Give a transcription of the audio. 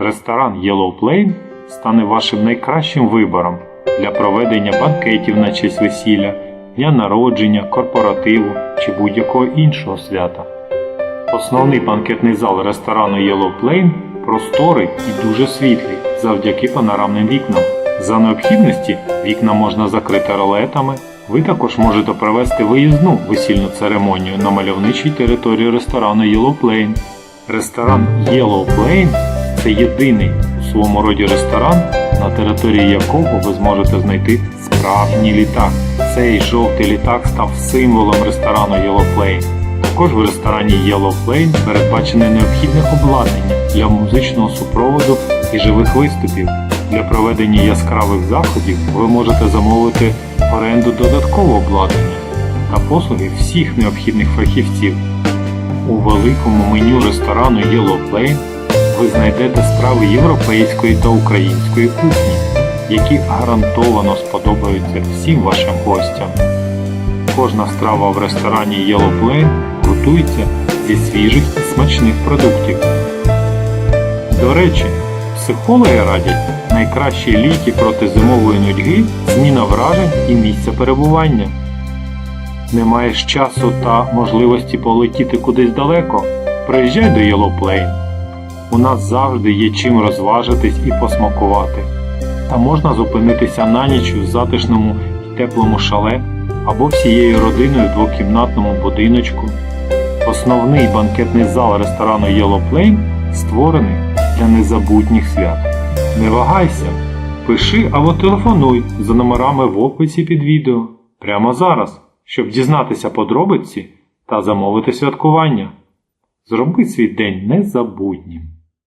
Ресторан Yellow Plane стане вашим найкращим вибором для проведення банкетів на честь весілля, дня народження, корпоративу чи будь-якого іншого свята. Основний банкетний зал ресторану Yellow Plane просторий і дуже світлий завдяки панорамним вікнам. За необхідності вікна можна закрити ролетами. Ви також можете провести виїзну весільну церемонію на мальовничій території ресторану Yellow Plane. Ресторан Yellow Plane це єдиний у своєму роді ресторан, на території якого ви зможете знайти справжній літак. Цей жовтий літак став символом ресторану Yellow Plane. Також в ресторані Yellow Plane передбачене необхідне обладнання для музичного супроводу і живих виступів. Для проведення яскравих заходів ви можете замовити оренду додаткового обладнання та послуги всіх необхідних фахівців. У великому меню ресторану Yellow Plane ви знайдете страви європейської та української кухні, які гарантовано сподобаються всім вашим гостям. Кожна страва в ресторані Yellow Plane готується зі свіжих і смачних продуктів. До речі, психологи радять найкращі ліки проти зимової нудьги зміна вражень і місця перебування. Не маєш часу та можливості полетіти кудись далеко? Приїжджай до Yellow Plane. У нас завжди є чим розважитись і посмакувати. Та можна зупинитися на ніч у затишному і теплому шале або всією родиною в двокімнатному будиночку. Основний банкетний зал ресторану Yellow Plane створений для незабутніх свят. Не вагайся, пиши або телефонуй за номерами в описі під відео прямо зараз, щоб дізнатися подробиці та замовити святкування. Зроби свій день незабутнім.